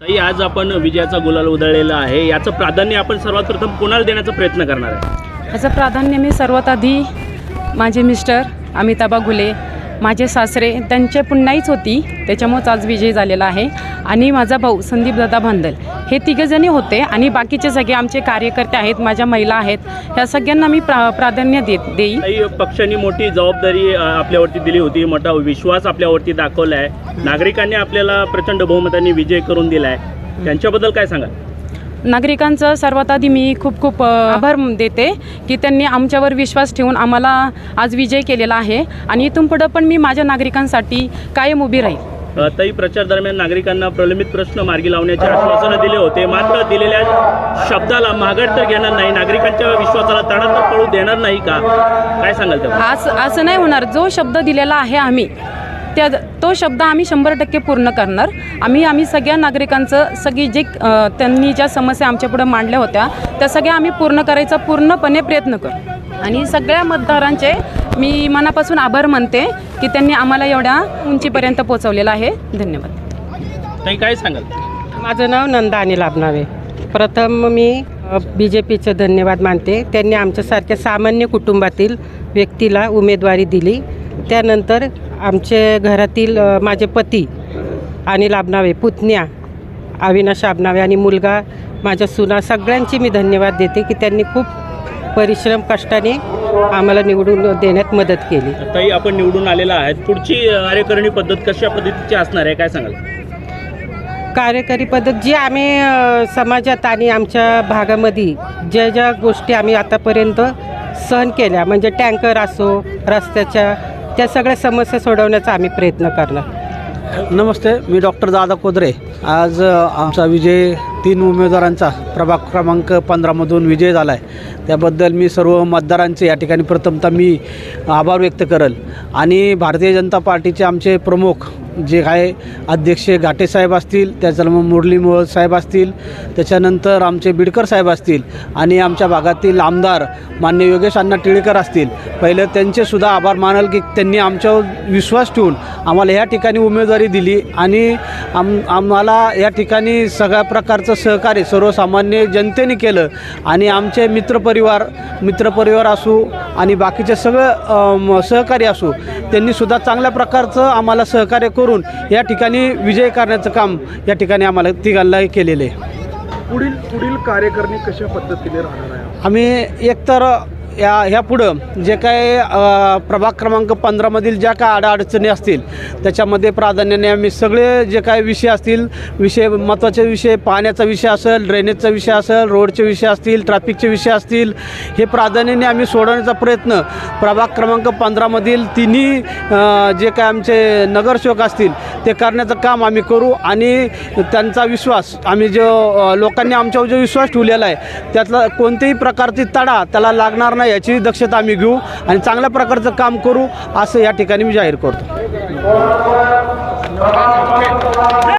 ताई आज आपण विजयाचा गुलाल उधळलेला आहे. याचं प्राधान्य आपण सर्वात प्रथम कोणाला देण्याचा प्रयत्न करणार आहे? याचं प्राधान्य मी सर्वात आधी माझे मिस्टर अमिताबा गुले माझे सासरे त्यांचे पुन्हाहीच होती. त्याच्यामुळेच आज विजय झालेला आहे. आणि माझा भाऊ संदीप दादा भांदल हे तिघंजणी होते आणि बाकीचे सगळे आमचे कार्यकर्ते आहेत माझ्या महिला आहेत. ह्या सगळ्यांना मी प्रा प्राधान्य देत ताई पक्षांनी मोठी जबाबदारी अ, आपल्यावरती दिली होती. मोठा विश्वास आपल्यावरती दाखवला आहे नागरिकांनी आपल्याला प्रचंड बहुमतांनी विजय करून दिला आहे त्यांच्याबद्दल काय सांगाल? नागरिकांचं सर्वात आधी मी खूप खूप अ, आभार देते की त्यांनी आमच्यावर विश्वास ठेवून आम्हाला आज विजय केलेला आहे. आणि इथून पुढं पण मी माझ्या नागरिकांसाठी कायम उभी राहील. तई प्रचार दरम्यान नागरिकांना प्रलंबित प्रश्न मार्गी लावण्याचे आश्वासनं दिले होते. मात्र दिलेल्या शब्दाला माघार तर घेणार नाही. नागरिकांच्या विश्वासाला तडा तर पडू देणार नाही का? काय सांगाल तर आज असं नाही होणार. जो शब्द दिलेला आहे आम्ही त्या तो शब्द आम्ही शंभर टक्के पूर्ण करणार. आम्ही आम्ही सगळ्या नागरिकांचं सगळी जे त्यांनी ज्या समस्या आमच्यापुढं मांडल्या होत्या त्या सगळ्या आम्ही पूर्ण करायचा पूर्णपणे प्रयत्न करू. आणि सगळ्या मतदारांचे मी मनापासून आभार मानते. की त्यांनी आम्हाला एवढ्या उंचीपर्यंत पोहोचवलेलं आहे. धन्यवाद. ताई काय सांगाल? माझं नाव नंदा अनिल आबनावे. प्रथम मी बी जे पीचं धन्यवाद मानते. त्यांनी आमच्यासारख्या सामान्य कुटुंबातील व्यक्तीला उमेदवारी दिली. त्यानंतर आमचे घरातील अ, माझे पती अनिल आबनावे पुतण्या अविनाश आबनावे आणि मुलगा माझ्या सुना सगळ्यांची मी धन्यवाद देते की त्यांनी खूप परिश्रम कष्टाने आम्हाला निवडून देण्यात मदत केली. ताई आपण निवडून आलेला आहेत. पुढची कार्यकारिणी पद्धत कशा पद्धतीची असणार आहे? काय सांगाल? कार्यकारी पद्धत जी आम्ही अ, समाजात आणि आमच्या भागामध्ये ज्या ज्या गोष्टी आम्ही आतापर्यंत सहन केल्या म्हणजे टँकर असो रस्त्याच्या त्या सगळ्या समस्या सोडवण्याचा आम्ही प्रयत्न करणार. नमस्ते मी डॉक्टर दादा कोदरे. आज अ, आमचा विजय तीन उमेदवारांचा प्रभाग क्रमांक पंधरामधून विजय झाला आहे त्याबद्दल मी सर्व मतदारांचे या ठिकाणी प्रथमतः मी आभार व्यक्त करेल. आणि भारतीय जनता पार्टीचे आमचे प्रमुख जे काय अध्यक्ष घाटेसाहेब असतील त्याच्यानंतर मुरली मोहोळ साहेब असतील त्याच्यानंतर आमचे बिडकर साहेब असतील आणि आमच्या भागातील आमदार मान्य योगेश अण्णा टिळेकर असतील. पहिलं त्यांचेसुद्धा आभार मानाल की त्यांनी आमच्यावर विश्वास ठेवून आम्हाला ह्या ठिकाणी उमेदवारी दिली आणि आम आम्हाला या ठिकाणी सगळ्या प्रकारचं सहकार्य सर्वसामान्य जनतेने केलं आणि आमचे मित्रपरिवार मित्रपरिवार असू आणि बाकीचे सगळं सहकारी सहकार्य असू त्यांनीसुद्धा चांगल्या प्रकारचं आम्हाला सहकार्य करून या ठिकाणी विजय करण्याचं काम या ठिकाणी आम्हाला तिघांना केलेलं आहे. पुढील पुढील कार्यकारिणी कशा पद्धतीने राहणार आहे? आम्ही एकतर या ह्या पुढं जे काय प्रभाग क्रमांक पंधरामधील ज्या काय अडचणी असतील त्याच्यामध्ये प्राधान्याने आम्ही सगळे जे काय विषय असतील विषय महत्त्वाचे विषय पाण्याचा विषय असेल ड्रेनेजचा विषय असेल रोडचे विषय असतील ट्रॅफिकचे विषय असतील हे प्राधान्याने आम्ही सोडवण्याचा प्रयत्न प्रभाग क्रमांक पंधरामधील तिन्ही जे काय आमचे नगरसेवक असतील ते करण्याचं काम आम्ही करू आणि त्यांचा विश्वास आम्ही जो लोकांनी आमच्यावर जो विश्वास ठेवलेला आहे त्यातला कोणत्याही प्रकारची तडा त्याला लागणार नाही. नाही याची दक्षता आम्ही घेऊ आणि चांगल्या प्रकारचं काम करू असं या ठिकाणी मी जाहीर करतो.